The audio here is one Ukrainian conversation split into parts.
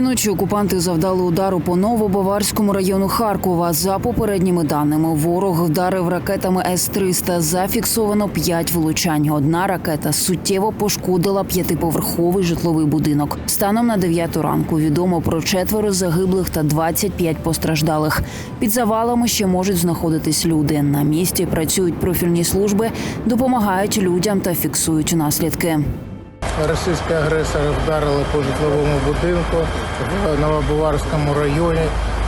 Ночі окупанти завдали удару по Новобаварському району Харкова. За попередніми даними, ворог вдарив ракетами С-300. Зафіксовано п'ять влучань. Одна ракета суттєво пошкодила п'ятиповерховий житловий будинок. Станом на 9 ранку відомо про четверо загиблих та 25 постраждалих. Під завалами ще можуть знаходитись люди. На місці працюють профільні служби, допомагають людям та фіксують наслідки. Російські агресори вдарили по житловому будинку в Новобуварському районі.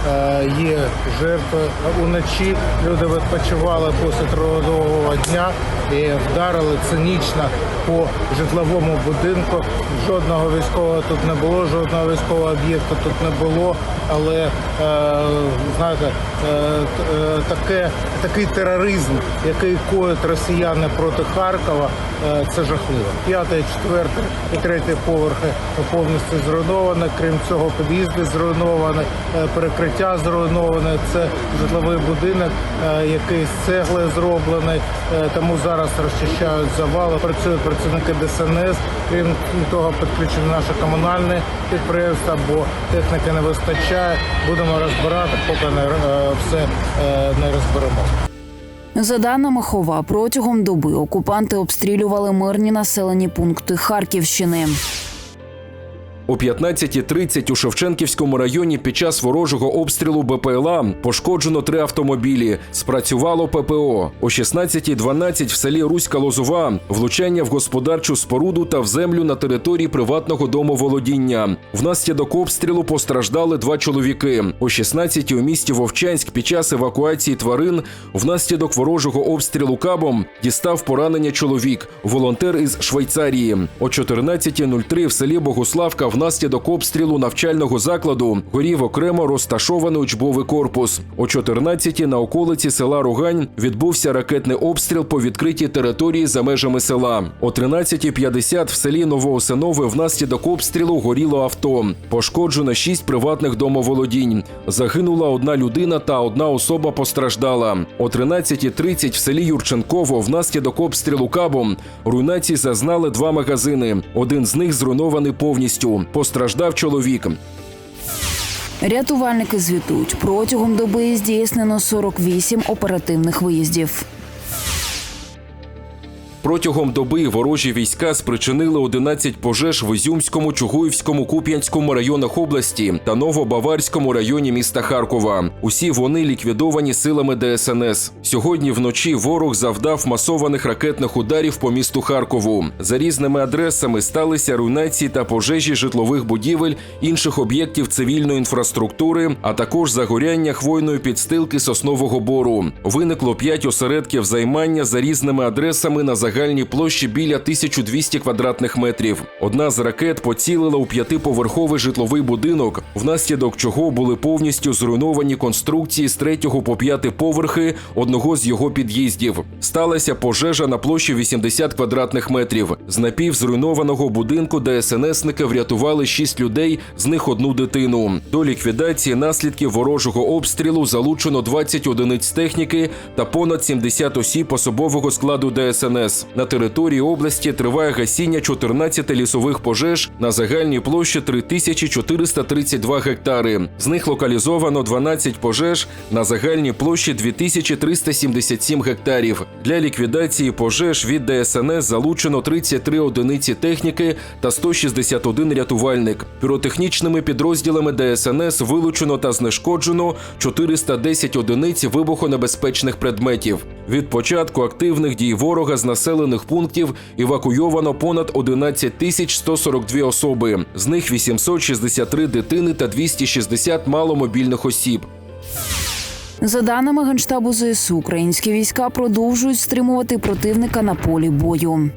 Е, Є жертви. Уночі люди відпочивали після трудового дня і вдарили цинічно по житловому будинку. Жодного військового тут не було, жодного військового об'єкту тут не було. Але е, знаєте, е, таке, такий тероризм, який коють росіяни проти Харкова, це жахливо. П'ятий, четвертий і третій поверхи повністю зруйновані. Крім цього, під'їзди зруйновані, е, перекриття зруйноване. Це житловий будинок, е, який з цегли зроблений. Е, Тому зараз розчищають завали. Працюють працівники ДСНС. Крім того, підключені наші комунальні підприємства, бо техніки не вистачає. Будемо розбирати, поки не е, все не розберемо. За даними Хова, протягом доби окупанти обстрілювали мирні населені пункти Харківщини. О 15.30 у Шевченківському районі під час ворожого обстрілу БПЛА пошкоджено три автомобілі. Спрацювало ППО. О 16.12 в селі Руська Лозова влучання в господарчу споруду та в землю на території приватного домоволодіння. Внаслідок обстрілу постраждали два чоловіки. О 16 у місті Вовчанськ під час евакуації тварин внаслідок ворожого обстрілу кабом дістав поранення чоловік, волонтер із Швейцарії. О 14.03 в селі Богуславка внаслідок обстрілу навчального закладу горів окремо розташований учбовий корпус. О 14 на околиці села Рогань відбувся ракетний обстріл по відкритій території за межами села. О 13.50 в селі Новоосинове внаслідок обстрілу горіло авто. Пошкоджено шість приватних домоволодінь. Загинула одна людина та одна особа постраждала. О 13.30 в селі Юрченково внаслідок обстрілу кабом руйнації зазнали два магазини. Один з них зруйнований повністю. Постраждав чоловік. Рятувальники звітують протягом доби здійснено 48 оперативних виїздів. Протягом доби ворожі війська спричинили 11 пожеж в Ізюмському, Чугуївському, Куп'янському районах області та Новобаварському районі міста Харкова. Усі вони ліквідовані силами ДСНС. Сьогодні вночі ворог завдав масованих ракетних ударів по місту Харкову. За різними адресами сталися руйнації та пожежі житлових будівель, інших об'єктів цивільної інфраструктури, а також загоряння хвойної підстилки соснового бору. Виникло п'ять осередків займання за різними адресами на загальній площі біля 1200 квадратних метрів. Одна з ракет поцілила у п'ятиповерховий житловий будинок, внаслідок чого були повністю зруйновані конструкції з третього по п'ятий поверхи одного з його під'їздів. Сталася пожежа на площі 80 квадратних метрів. З напівзруйнованого будинку ДСНСники врятували шість людей, з них одну дитину. До ліквідації наслідків ворожого обстрілу залучено 20 одиниць техніки та понад 70 осіб особового складу ДСНС. На території області триває гасіння 14 лісових пожеж на загальній площі 3432 гектари. З них локалізовано 12 пожеж на загальній площі 2377 гектарів. Для ліквідації пожеж від ДСНС залучено 33 одиниці техніки та 161 рятувальник. Піротехнічними підрозділами ДСНС вилучено та знешкоджено 410 одиниць вибухонебезпечних предметів. Від початку активних дій ворога з населених пунктів евакуйовано понад 11 тисяч 142 особи. З них 863 дитини та 260 маломобільних осіб. За даними Генштабу ЗСУ, українські війська продовжують стримувати противника на полі бою.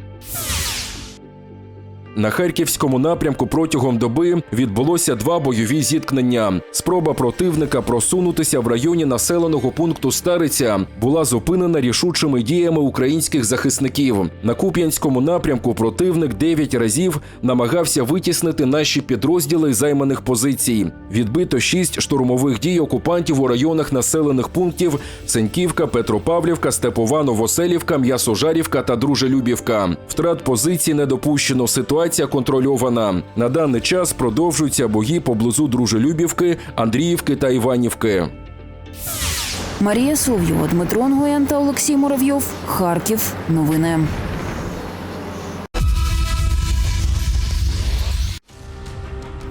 На харківському напрямку протягом доби відбулося два бойові зіткнення. Спроба противника просунутися в районі населеного пункту Стариця була зупинена рішучими діями українських захисників. На Куп'янському напрямку противник дев'ять разів намагався витіснити наші підрозділи займаних позицій. Відбито шість штурмових дій окупантів у районах населених пунктів Сеньківка, Петропавлівка, Степова, Новоселівка, М'ясожарівка та Дружелюбівка. Втрат позицій не допущено. Ситуація Ситуація контрольована. На даний час продовжуються бої поблизу Дружелюбівки, Андріївки та Іванівки. Марія Сов'єва, Дмитро Нгоян та Олексій Муравйов. Харків. Новини.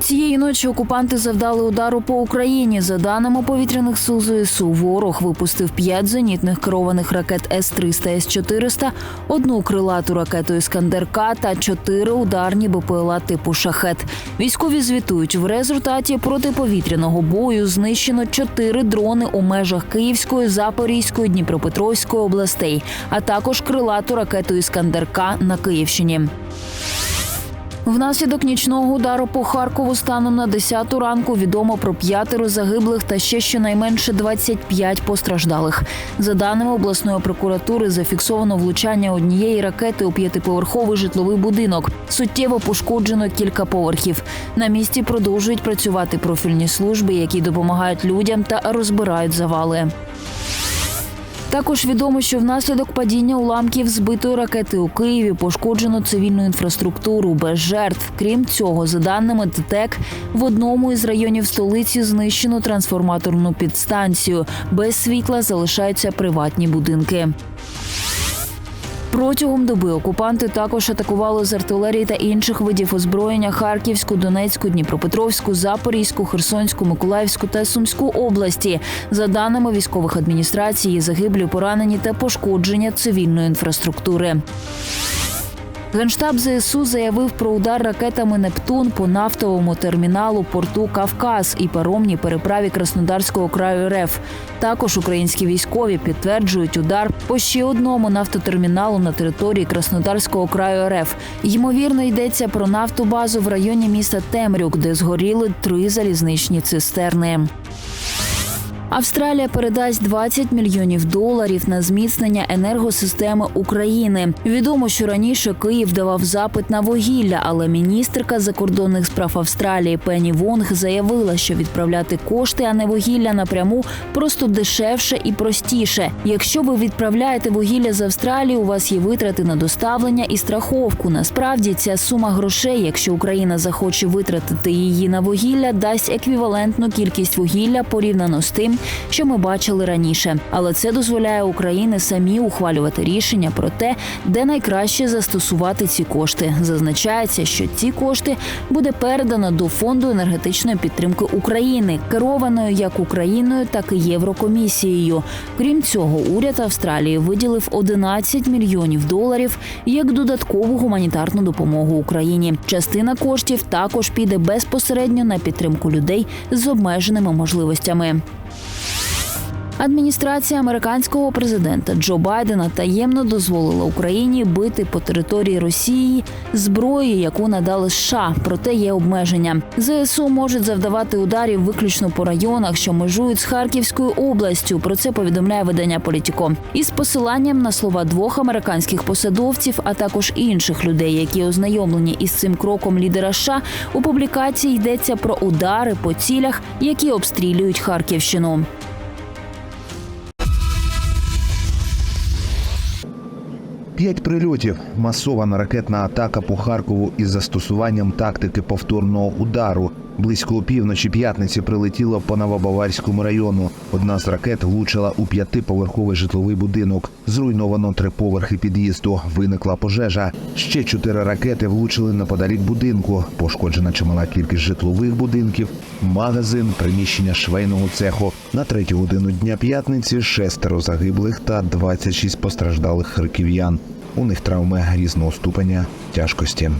Цієї ночі окупанти завдали удару по Україні. За даними повітряних сил ЗСУ, ворог випустив п'ять зенітних керованих ракет С-300, С-400, одну крилату ракету Іскандер-К та чотири ударні БПЛА типу Шахет. Військові звітують, в результаті протиповітряного бою знищено чотири дрони у межах Київської, Запорізької, Дніпропетровської областей, а також крилату ракету Іскандер-К на Київщині. Внаслідок нічного удару по Харкову станом на 10 ранку відомо про п'ятеро загиблих та ще щонайменше 25 постраждалих. За даними обласної прокуратури, зафіксовано влучання однієї ракети у п'ятиповерховий житловий будинок. Суттєво пошкоджено кілька поверхів. На місці продовжують працювати профільні служби, які допомагають людям та розбирають завали. Також відомо, що внаслідок падіння уламків збитої ракети у Києві пошкоджено цивільну інфраструктуру без жертв. Крім цього, за даними ДТЕК, в одному із районів столиці знищено трансформаторну підстанцію. Без світла залишаються приватні будинки. Протягом доби окупанти також атакували з артилерії та інших видів озброєння Харківську, Донецьку, Дніпропетровську, Запорізьку, Херсонську, Миколаївську та Сумську області. За даними військових адміністрацій, загиблі, поранені та пошкодження цивільної інфраструктури. Генштаб ЗСУ заявив про удар ракетами Нептун по нафтовому терміналу порту Кавказ і паромній переправі Краснодарського краю РФ. Також українські військові підтверджують удар по ще одному нафтотерміналу на території Краснодарського краю РФ. Ймовірно, йдеться про нафтобазу в районі міста Темрюк, де згоріли три залізничні цистерни. Австралія передасть 20 мільйонів доларів на зміцнення енергосистеми України. Відомо, що раніше Київ давав запит на вугілля, але міністерка закордонних справ Австралії Пенні Вонг заявила, що відправляти кошти, а не вугілля напряму просто дешевше і простіше. Якщо ви відправляєте вугілля з Австралії, у вас є витрати на доставлення і страховку. Насправді ця сума грошей, якщо Україна захоче витратити її на вугілля, дасть еквівалентну кількість вугілля порівняно з тим, що ми бачили раніше. Але це дозволяє Україні самі ухвалювати рішення про те, де найкраще застосувати ці кошти. Зазначається, що ці кошти буде передано до фонду енергетичної підтримки України, керованої як Україною, так і Єврокомісією. Крім цього, уряд Австралії виділив 11 мільйонів доларів як додаткову гуманітарну допомогу Україні. Частина коштів також піде безпосередньо на підтримку людей з обмеженими можливостями. Адміністрація американського президента Джо Байдена таємно дозволила Україні бити по території Росії зброєю, яку надали США. Проте є обмеження. ЗСУ можуть завдавати ударів виключно по районах, що межують з Харківською областю. Про це повідомляє видання Політіко. Із посиланням на слова двох американських посадовців, а також інших людей, які ознайомлені із цим кроком лідера США, у публікації йдеться про удари по цілях, які обстрілюють Харківщину. П'ять прильотів, масована ракетна атака по Харкову із застосуванням тактики повторного удару. Близько опівночі п'ятниці прилетіло по Новобаварському району. Одна з ракет влучила у п'ятиповерховий житловий будинок. Зруйновано три поверхи під'їзду. Виникла пожежа. Ще чотири ракети влучили неподалік будинку. Пошкоджена чимала кількість житлових будинків, магазин, приміщення швейного цеху. На третю годину дня п'ятниці шестеро загиблих та 26 постраждалих харків'ян. У них травми різного ступеня тяжкості.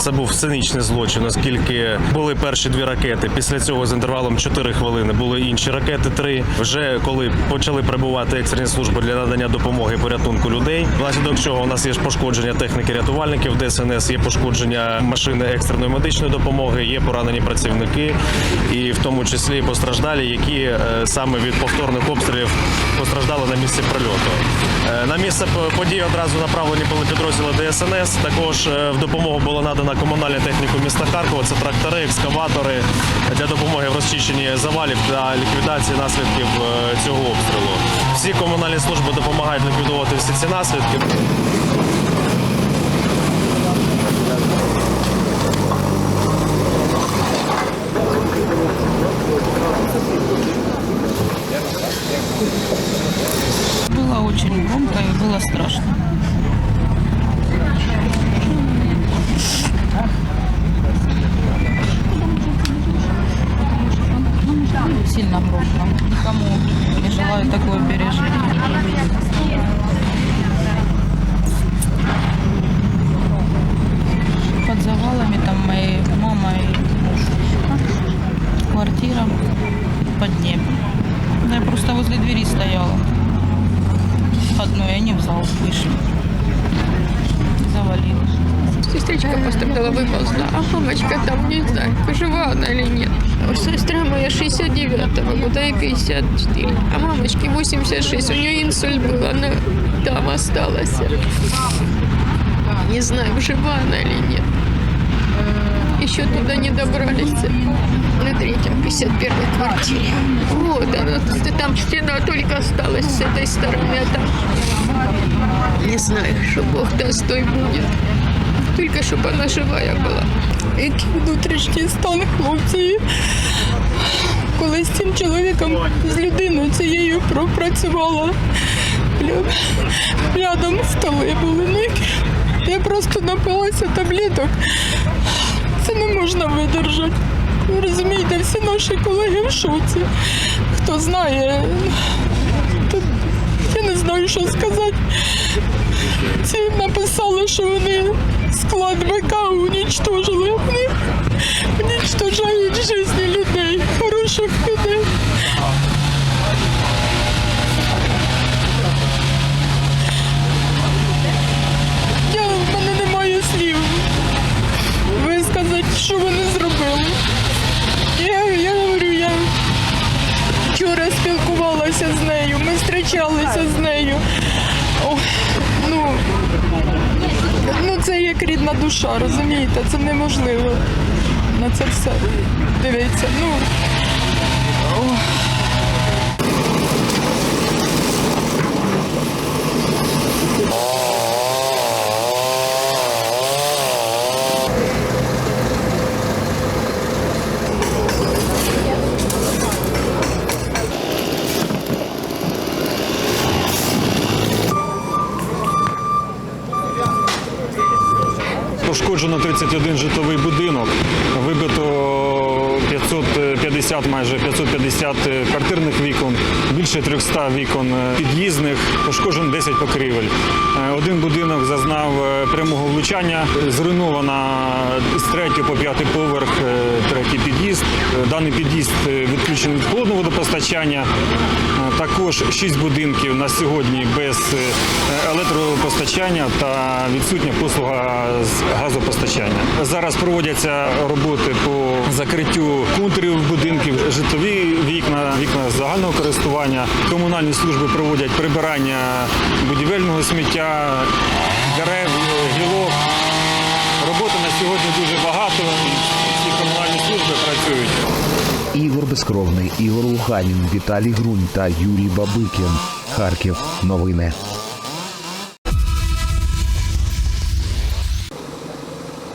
Це був цинічний злочин, оскільки були перші дві ракети. Після цього з інтервалом 4 хвилини були інші ракети. Три вже коли почали прибувати екстрені служби для надання допомоги порятунку людей. Внаслідок чого у нас є пошкодження техніки рятувальників ДСНС, є пошкодження машини екстреної медичної допомоги, є поранені працівники, і в тому числі постраждалі, які е, саме від повторних обстрілів постраждали на місці прильоту. Е, На місце події одразу направлені були підрозділи ДСНС. Також е, в допомогу була надана задіяна комунальну техніку міста Харкова. Це трактори, екскаватори для допомоги в розчищенні завалів та ліквідації наслідків е, цього обстрілу. Всі комунальні служби допомагають ліквідувати всі ці наслідки. Мамочка там, не знаю, жива она или нет. Сестра моя 69-го года и 54, а мамочке 86, у нее инсульт был, она там осталась. Не знаю, жива она или нет. Еще туда не добрались. На третьем, 51 квартире. Вот она, там стена только осталась с этой стороны, а там не знаю, что Бог даст, то и будет. Тільки щоб вона живая була. Який внутрішній стан хлопців. Коли з цим чоловіком, з людиною цією пропрацювала. Ря- Рядом столи були. Як- Я просто напилася таблеток. Це не можна видержати. Ви розумієте, всі наші колеги в шоці. Хто знає, то я не знаю, що сказати. Ці написали, що вони склад ВК унічтожили. Вони унічтожають життя людей, хороших людей. Я, в мене немає слів висказати, що вони зробили. Я, я говорю, я вчора спілкувалася з нею, ми зустрічалися з нею. Ну, ну це як рідна душа, розумієте? Це неможливо на це все. дивиться. ну. Ох. Пошкоджено 31 житловий будинок, вибито 550, майже 550 квартирних вікон, більше 300 вікон е, під'їзних, пошкоджено 10 покрівель. Е, Один будинок зазнав е, прямого влучання, зруйнована з 3 по 5 поверх е, третій під'їзд. Е, Даний під'їзд е, відключений від холодного водопостачання. Е, Також 6 будинків на сьогодні без е, електропостачання та відсутня послуга з газопостачання. Зараз проводяться роботи по закриттю контурів будинків, житлові вікна, вікна загального користування. Комунальні служби проводять прибирання будівельного сміття, дерев, гілок. Роботи на сьогодні дуже багато. Всі комунальні служби працюють. Ігор Безкровний, Ігор Луханін, Віталій Грунь та Юрій Бабикін. Харків. Новини.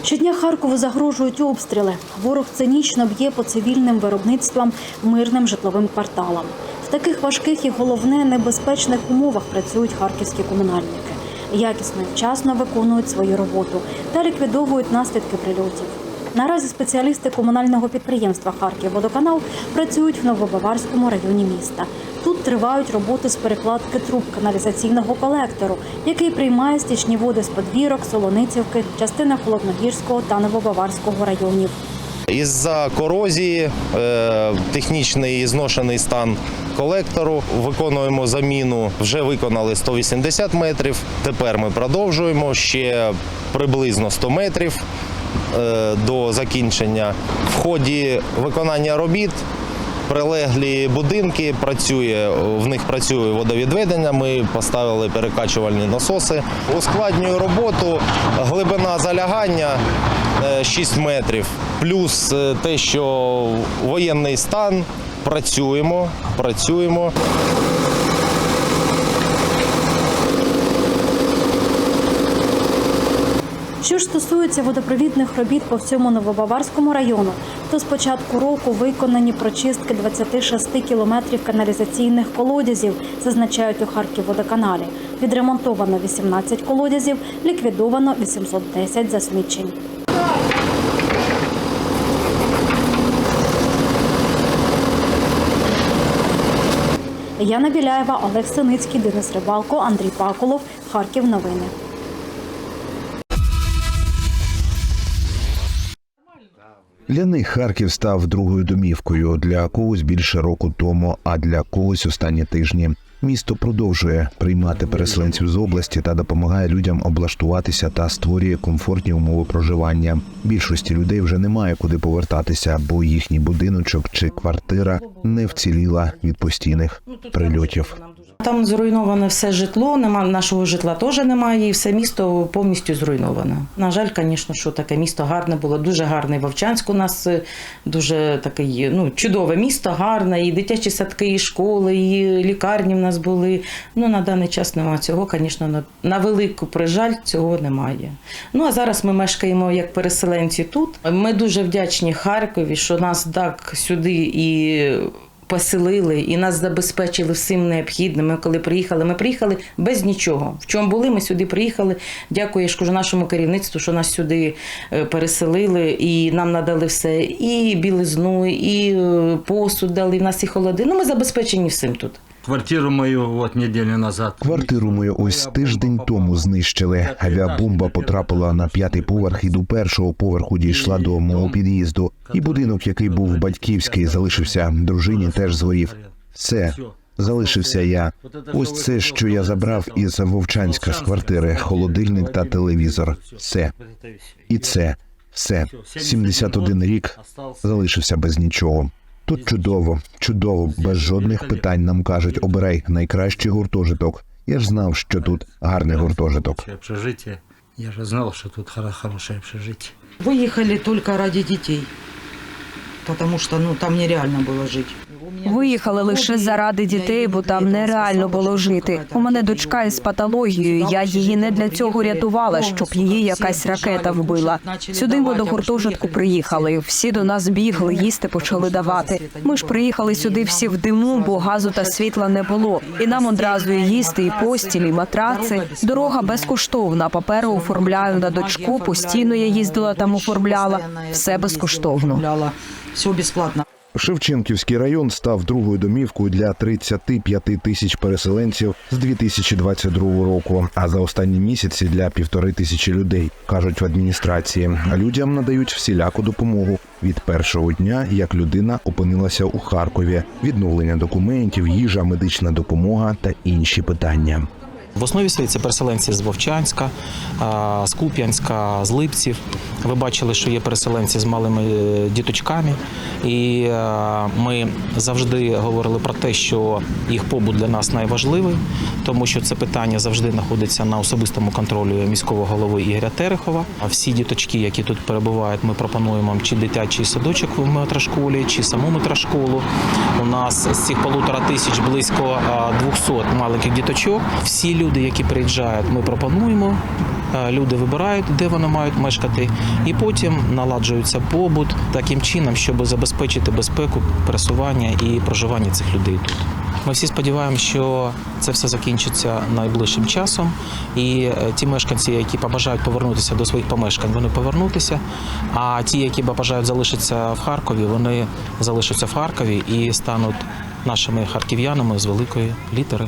Щодня Харкову загрожують обстріли. Ворог цинічно б'є по цивільним виробництвам, мирним житловим кварталам. В таких важких і головне небезпечних умовах працюють харківські комунальники. Якісно і вчасно виконують свою роботу та ліквідовують наслідки прильотів. Наразі спеціалісти комунального підприємства Харківводоканал працюють в Новобаварському районі міста. Тут тривають роботи з перекладки труб каналізаційного колектору, який приймає стічні води з подвірок, Солоницівки, частини Холодногірського та Новобаварського районів. Із-за корозії, е, технічний зношений стан колектору. Виконуємо заміну. Вже виконали 180 метрів. Тепер ми продовжуємо ще приблизно 100 метрів до закінчення. В ході виконання робіт. Прилеглі будинки працює, в них працює водовідведення. Ми поставили перекачувальні насоси. Ускладнює роботу глибина залягання е, 6 метрів. Плюс е, те, що воєнний стан, працюємо, працюємо. Що ж стосується водопровідних робіт по всьому Новобаварському району, то з початку року виконані прочистки 26 кілометрів каналізаційних колодязів, зазначають у Харківводоканалі. Відремонтовано 18 колодязів, ліквідовано 810 засмічень. Яна Біляєва, Олег Синицький, Денис Рибалко, Андрій Паколов. Харків. Новини. Для них Харків став другою домівкою для когось більше року тому, а для когось останні тижні. Місто продовжує приймати переселенців з області та допомагає людям облаштуватися та створює комфортні умови проживання. Більшості людей вже немає куди повертатися, бо їхній будиночок чи квартира не вціліла від постійних прильотів. Там зруйноване все житло, нема нашого житла теж немає, і все місто повністю зруйноване. На жаль, звісно, що таке місто гарне було, дуже гарне. Вовчанськ у нас е, дуже такий, ну, чудове місто, гарне, і дитячі садки, і школи, і лікарні в нас були. Ну, на даний час немає цього, звісно, на, на велику прижаль цього немає. Ну, а зараз ми мешкаємо як переселенці тут. Ми дуже вдячні Харкові, що нас так сюди і поселили і нас забезпечили всім необхідним. Ми коли приїхали, ми приїхали без нічого. В чому були, ми сюди приїхали. Дякую я ж кажу, нашому керівництву, що нас сюди е, переселили і нам надали все. І білизну, і е, посуд дали, і в нас і холоди. Ну, ми забезпечені всім тут. Квартиру мою вот неделю назад. Квартиру мою ось тиждень тому знищили. Авіабомба потрапила на п'ятий поверх і до першого поверху дійшла до мого під'їзду. І будинок, який був батьківський, залишився. Дружині теж згорів. Все. Залишився я. Ось це, що я забрав із Вовчанська з квартири, холодильник та телевізор. Все. І це все. 71 рік залишився без нічого. Тут чудово, чудово, без жодних питань нам кажуть, обирай найкращий гуртожиток. Я ж знав, що тут гарний гуртожиток. Я ж знав, що тут хороше общежитие. Виїхали тільки ради дітей, тому що ну, там нереально було жити. Виїхали лише заради дітей, бо там нереально було жити. У мене дочка із патологією. Я її не для цього рятувала, щоб її якась ракета вбила. Сюди ми до гуртожитку приїхали. Всі до нас бігли, їсти почали давати. Ми ж приїхали сюди всі в диму, бо газу та світла не було. І нам одразу і їсти, і постілі, і матраци. Дорога безкоштовна. Папери оформляю на дочку. Постійно я їздила там, оформляла. Все безкоштовно. Все безплатно. Шевченківський район став другою домівкою для 35 тисяч переселенців з 2022 року. А за останні місяці для півтори тисячі людей кажуть в адміністрації. Людям надають всіляку допомогу від першого дня, як людина опинилася у Харкові, відновлення документів, їжа, медична допомога та інші питання. В основі своїй це переселенці з Вовчанська, з Куп'янська, з Липців. Ви бачили, що є переселенці з малими е, діточками, і е, ми завжди говорили про те, що їх побут для нас найважливий, тому що це питання завжди знаходиться на особистому контролі міського голови Ігоря Терехова. Всі діточки, які тут перебувають, ми пропонуємо чи дитячий садочок в метрошколі, чи саму метрошколу. У нас з цих полутора тисяч близько а, 200 маленьких діточок. Всі люди, які приїжджають, ми пропонуємо. Е, Люди вибирають, де вони мають мешкати, і потім наладжується побут таким чином, щоб забезпечити безпеку пересування і проживання цих людей тут. Ми всі сподіваємося, що це все закінчиться найближчим часом, і е, ті мешканці, які побажають повернутися до своїх помешкань, вони повернутися. А ті, які бажають залишитися в Харкові, вони залишаться в Харкові і стануть нашими харків'янами з великої літери.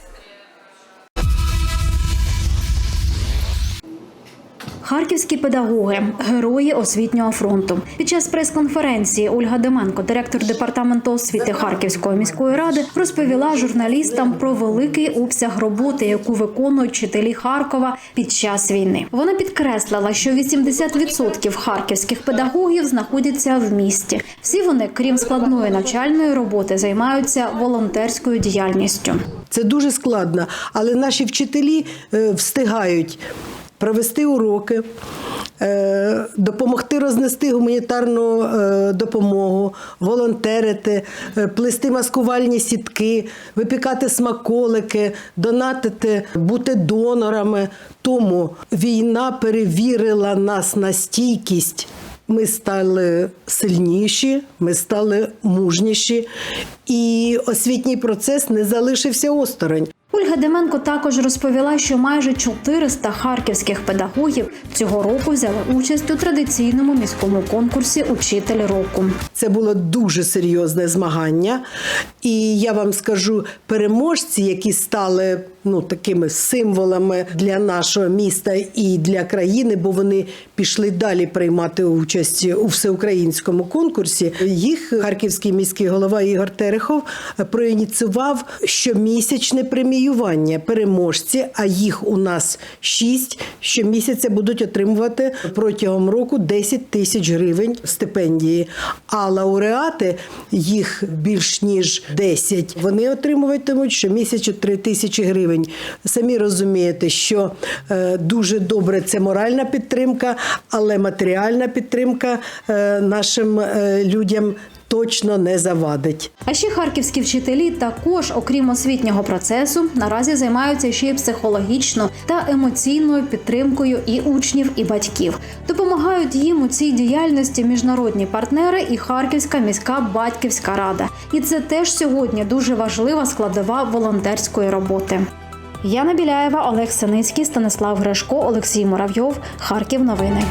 Харківські педагоги, герої освітнього фронту. Під час прес-конференції Ольга Деменко, директор департаменту освіти Харківської міської ради, розповіла журналістам про великий обсяг роботи, яку виконують вчителі Харкова під час війни. Вона підкреслила, що 80% харківських педагогів знаходяться в місті. Всі вони, крім складної навчальної роботи, займаються волонтерською діяльністю. Це дуже складно. Але наші вчителі е, встигають провести уроки, е, допомогти рознести гуманітарну е, допомогу, волонтерити, е, плести маскувальні сітки, випікати смаколики, донатити, бути донорами. Тому війна перевірила нас на стійкість. Ми стали сильніші, ми стали мужніші, і освітній процес не залишився осторонь. Ольга Деменко також розповіла, що майже 400 харківських педагогів цього року взяли участь у традиційному міському конкурсі Учитель року. Це було дуже серйозне змагання. І я вам скажу, переможці, які стали ну, такими символами для нашого міста і для країни, бо вони пішли далі приймати участь у всеукраїнському конкурсі. Їх харківський міський голова Ігор Терехов проініціював щомісячне преміювання переможці, а їх у нас шість. Щомісяця будуть отримувати протягом року 10 тисяч гривень стипендії. А лауреати їх більш ніж 10. Вони отримуватимуть щомісяця 3 тисячі гривень. Самі розумієте, що е, дуже добре це моральна підтримка, але матеріальна підтримка е, нашим е, людям точно не завадить. А ще харківські вчителі також, окрім освітнього процесу, наразі займаються ще й психологічною та емоційною підтримкою і учнів, і батьків. Допомагають їм у цій діяльності міжнародні партнери і Харківська міська батьківська рада. І це теж сьогодні дуже важлива складова волонтерської роботи. Яна Біляєва, Олег Синицький, Станислав Гришко, Олексій Муравйов. Харків. Новини.